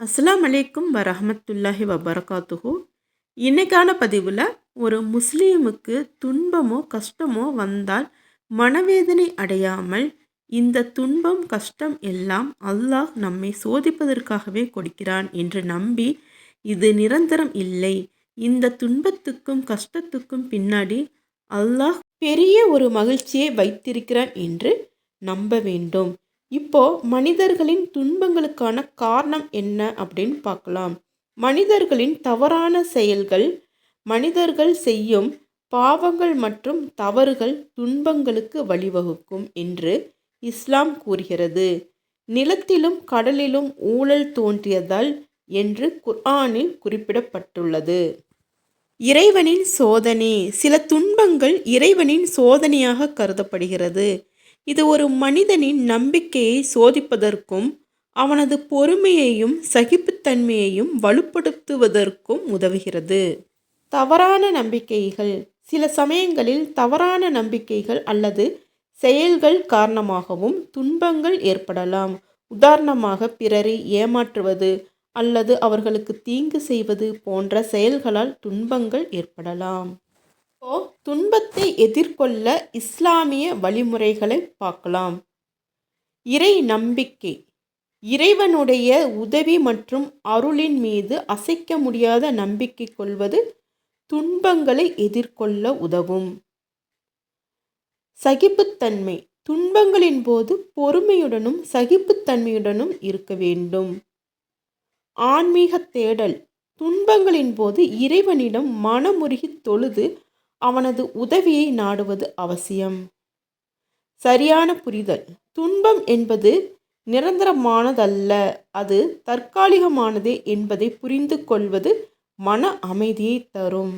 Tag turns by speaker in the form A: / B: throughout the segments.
A: அஸ்லாம் அலைக்கும் வரஹமத்துல்லாஹி வபரகாத்துஹூ. இன்னைக்கான பதிவில் ஒரு முஸ்லீமுக்கு துன்பமோ கஷ்டமோ வந்தால் மனவேதனை அடையாமல் இந்த துன்பம் கஷ்டம் எல்லாம் அல்லாஹ் நம்மை சோதிப்பதற்காகவே கொடுக்கிறான் என்று நம்பி இது நிரந்தரம் இல்லை. இந்த துன்பத்துக்கும் கஷ்டத்துக்கும் பின்னாடி அல்லாஹ் பெரிய ஒரு மகிழ்ச்சியை வைத்திருக்கிறான் என்று நம்ப வேண்டும். இப்போ மனிதர்களின் துன்பங்களுக்கான காரணம் என்ன அப்படின்னு பார்க்கலாம். மனிதர்களின் தவறான செயல்கள் மனிதர்கள் செய்யும் பாவங்கள் மற்றும் தவறுகள் துன்பங்களுக்கு வழிவகுக்கும் என்று இஸ்லாம் கூறுகிறது. நிலத்திலும் கடலிலும் ஊழல் தோன்றியதால் என்று குர்ஆனில் குறிப்பிடப்பட்டுள்ளது. இறைவனின் சோதனை சில துன்பங்கள் இறைவனின் சோதனையாக கருதப்படுகிறது. இது ஒரு மனிதனின் நம்பிக்கையை சோதிப்பதற்கும் அவனது பொறுமையையும் சகிப்புத்தன்மையையும் வலுப்படுத்துவதற்கும் உதவுகிறது. தவறான நம்பிக்கைகள் சில சமயங்களில் தவறான நம்பிக்கைகள் அல்லது செயல்கள் காரணமாகவும் துன்பங்கள் ஏற்படலாம். உதாரணமாக பிறரை ஏமாற்றுவது அல்லது அவர்களுக்கு தீங்கு செய்வது போன்ற செயல்களால் துன்பங்கள் ஏற்படலாம். இப்போ துன்பத்தை எதிர்கொள்ள இஸ்லாமிய வழிமுறைகளை பார்க்கலாம். இறை நம்பிக்கை. இறைவனுடைய உதவி மற்றும் அருளின் மீது அசைக்க முடியாத நம்பிக்கை கொள்வது துன்பங்களை எதிர்கொள்ள உதவும். சகிப்புத்தன்மை. துன்பங்களின் போது பொறுமையுடனும் சகிப்புத்தன்மையுடனும் இருக்க வேண்டும். ஆன்மீக தேடல். துன்பங்களின் போது இறைவனிடம் மனமுருகி தொழுது அவனது உதவியை நாடுவது அவசியம். சரியான புரிதல். துன்பம் என்பது நிரந்தரமானதல்ல. அது தற்காலிகமானதே என்பதை புரிந்து கொள்வது மன அமைதியை தரும்.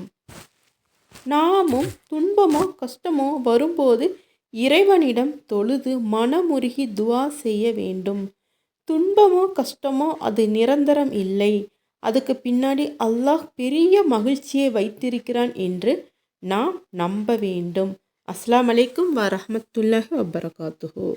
A: நாமும் துன்பமோ கஷ்டமோ வரும்போது இறைவனிடம் தொழுது மனமுருகி துவா செய்ய வேண்டும். துன்பமோ கஷ்டமோ அது நிரந்தரம் இல்லை. அதுக்கு பின்னாடி அல்லாஹ் பெரிய மகிழ்ச்சியை வைத்திருக்கிறான் என்று நாம் நம்ப வேண்டும். அஸ்லாம் அலைக்கும் வரமத்துல்லாஹி வபரகாத்துஹூ.